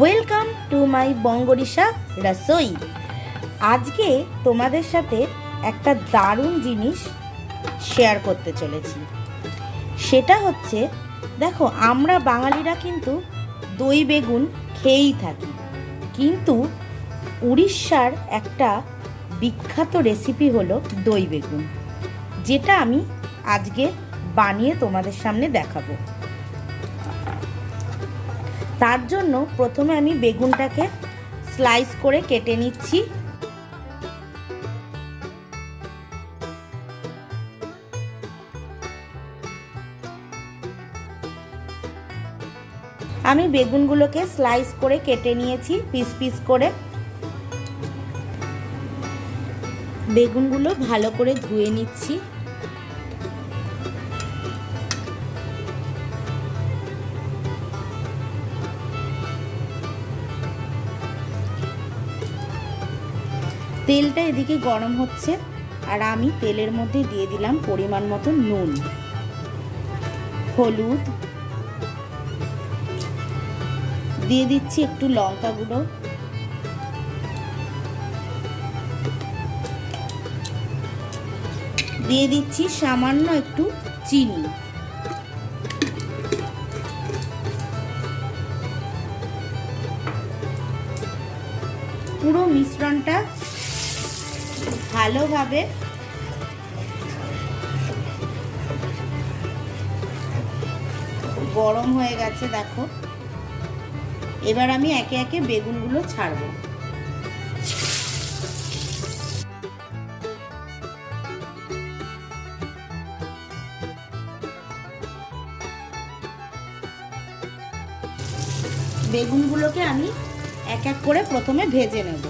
Welcome to my বঙ্গরিসা রসই আজকে তোমাদের সাথে একটা দারুণ জিনিস শেয়ার করতে চলেছি। সেটা হচ্ছে, দেখো, আমরা বাঙালিরা কিন্তু দই, বেগুন খেয়েই থাকি। কিন্তু উড়িষ্যার একটা বিখ্যাত রেসিপি হলো দই, বেগুন, যেটা আমি আজকে বানিয়ে তোমাদের সামনে দেখাবো। তার জন্য প্রথমে আমি বেগুনটাকে স্লাইস করে কেটে নিচ্ছি। আমি বেগুনগুলোকে স্লাইস করে কেটে নিয়েছি পিস পিস করে। বেগুনগুলো ভালো করে ধুয়ে নিচ্ছি। তেলটা এদিকে গরম হচ্ছে, আর আমি তেলের মধ্যে দিয়ে দিলাম পরিমাণ মতো নুন, হলুদ, দিয়ে দিচ্ছি একটু লঙ্কা গুঁড়ো, দিয়ে দিচ্ছি সামান্য একটু চিনি। পুরো মিশ্রণটা ভালোভাবে গরম হয়ে গেছে, দেখো। এবার আমি একে একে বেগুনগুলো ছাড়বো। বেগুনগুলোকে আমি এক এক করে প্রথমে ভেজে নেব।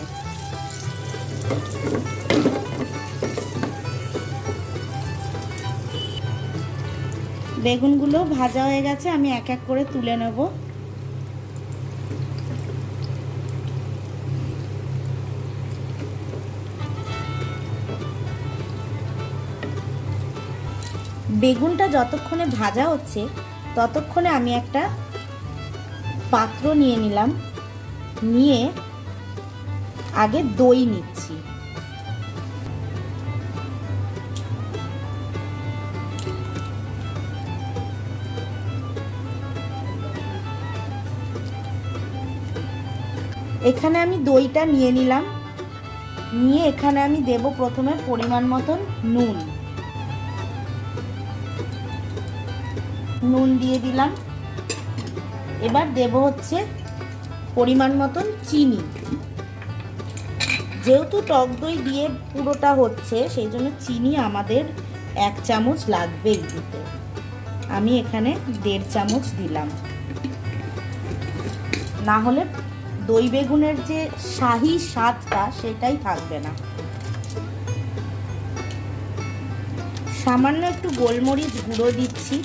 বেগুনগুলো ভাজা হয়ে গেছে, আমি এক এক করে তুলে নেব। বেগুনটা যতক্ষণে ভাজা হচ্ছে, ততক্ষণে আমি একটা পাত্র নিয়ে নিলাম। নিয়ে আগে দই নিচ্ছি। এখানে আমি দইটা নিয়ে নিলাম। নিয়ে এখানে আমি দেব প্রথমে পরিমাণ মতন নুন। নুন দিয়ে দিলাম। এবার দেব হচ্ছে পরিমাণ মতন চিনি। যেহেতু টক দই দিয়ে পুরোটা হচ্ছে, সেই জন্য চিনি আমাদের এক চামচ লাগবেই দিতে। আমি এখানে দেড় চামচ দিলাম। না হলে দই বেগুনের যে শাহি স্বাদটা সেটাই থাকবে না। সামান্য একটু গোলমরিচ গুঁড়ো দিচ্ছি।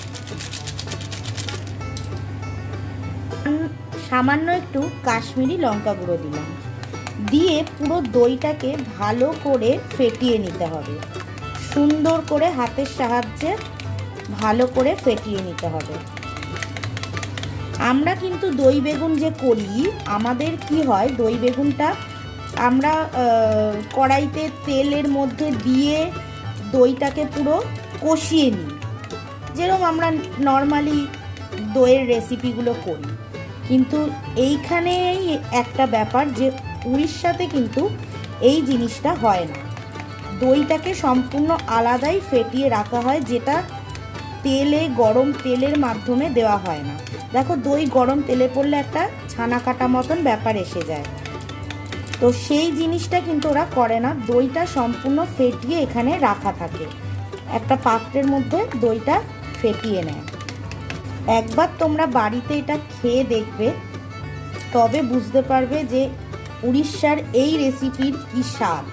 সামান্য একটু কাশ্মীরি লঙ্কা গুঁড়ো দিলাম। দিয়ে পুরো দইটাকে ভালো করে ফেটিয়ে নিতে হবে। সুন্দর করে হাতের সাহায্যে ভালো করে ফেটিয়ে নিতে হবে। আমরা কিন্তু দই বেগুন যে করি, আমাদের কি হয়, দই বেগুনটা আমরা কড়াইতে তেলের মধ্যে দিয়ে দইটাকে পুরো কষিয়ে নিই। যেরকম আমরা নর্মালি দইয়ের রেসিপিগুলো করি। কিন্তু এইখানেই একটা ব্যাপার যে উড়িষ্যাতে কিন্তু এই জিনিসটা হয় না। দইটাকে সম্পূর্ণ আলাদাই ফেটিয়ে রাখা হয়, যেটা তেলে, গরম তেলের মাধ্যমে দেওয়া হয় না। দেখো, দই গরম তেলে পড়লে একটা ছানা কাটা মতন ব্যাপার এসে যায়। তো সেই জিনিসটা কিন্তু ওরা করে না। দইটা সম্পূর্ণ ফেটিয়ে এখানে রাখা থাকে। একটা পাত্রের মধ্যে দইটা ফেটিয়ে নেয়। একবার তোমরা বাড়িতে এটা খেয়ে দেখবে, তবে বুঝতে পারবে যে উড়িষ্যার এই রেসিপির কী স্বাদ।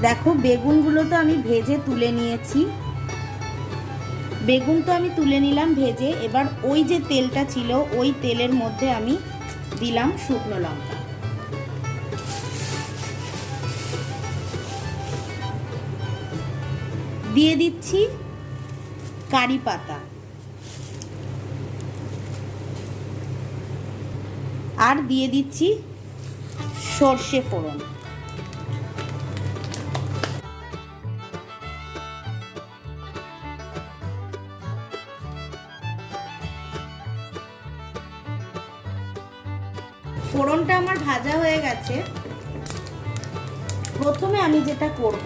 দেখো, বেগুনগুলো তো আমি ভেজে তুলে নিয়েছি। বেগুন তো আমি তুলে নিলাম ভেজে, এবার ওই যে তেলটা ছিল, ওই তেলের মধ্যে আমি দিলাম শুকনো লঙ্কা। দিয়ে দিচ্ছি কারি পাতা। আর দিয়ে দিচ্ছি সর্ষে ফোড়ন। ফোড়নটা আমার ভাজা হয়ে গেছে। প্রথমে আমি যেটা করব,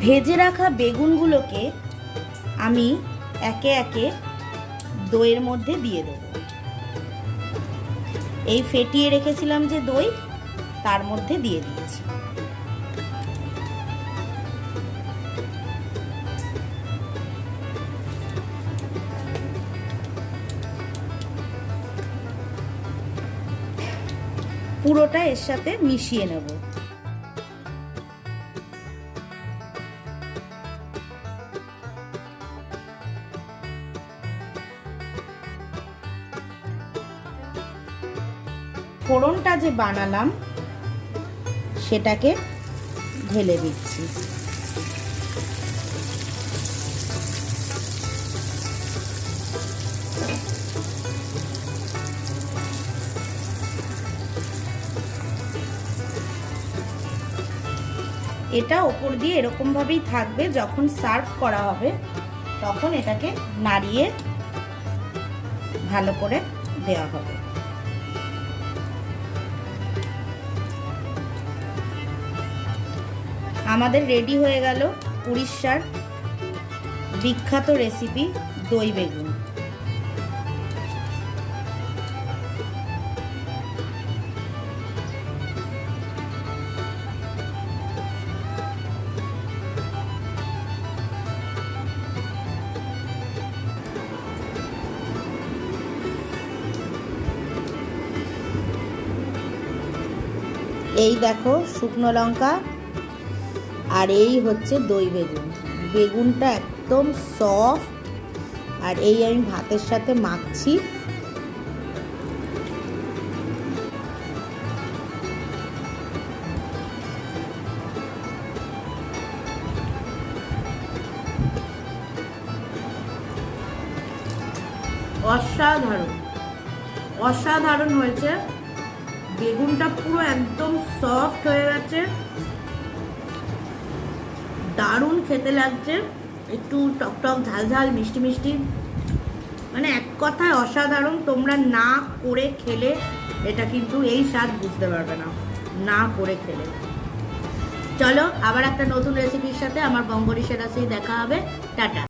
ভেজে রাখা বেগুনগুলোকে আমি একে একে দইয়ের মধ্যে দিয়ে দেব। এই ফেটিয়ে রেখেছিলাম যে দই, তার মধ্যে দিয়ে দিয়েছি। পুরোটা এর সাথে মিশিয়ে নেব। ফোড়নটা যে বানালাম সেটাকে ঢেলে দিচ্ছি। এটা ওপর দিয়ে এরকমভাবেই থাকবে যখন সার্ভ করা হবে, তখন এটাকে নাড়িয়ে ভালো করে দেওয়া হবে। আমাদের রেডি হয়ে গেল উড়িষ্যার বিখ্যাত রেসিপি দই বেগুন। এই দেখো শুকনো লঙ্কা আর এই হচ্ছে দই বেগুন। বেগুনটা একদম সফট আর এই আমি ভাতের সাথে মাখছি। অসাধারণ। অসাধারণ হয়েছে। বেগুনটা পুরো একদম সফট হয়ে গেছে। দারুণ খেতে লাগছে। একটু টকটক ঝাল ঝাল, মিষ্টি মিষ্টি। মানে এক কথায় অসাধারণ, তোমরা না করে খেলে এটা কিন্তু এই স্বাদ বুঝতে পারবে না। না করে খেলে। চলো, আবার একটা নতুন রেসিপির সাথে আমার বঙ্গরি সেরাসেই দেখা হবে। টাটা।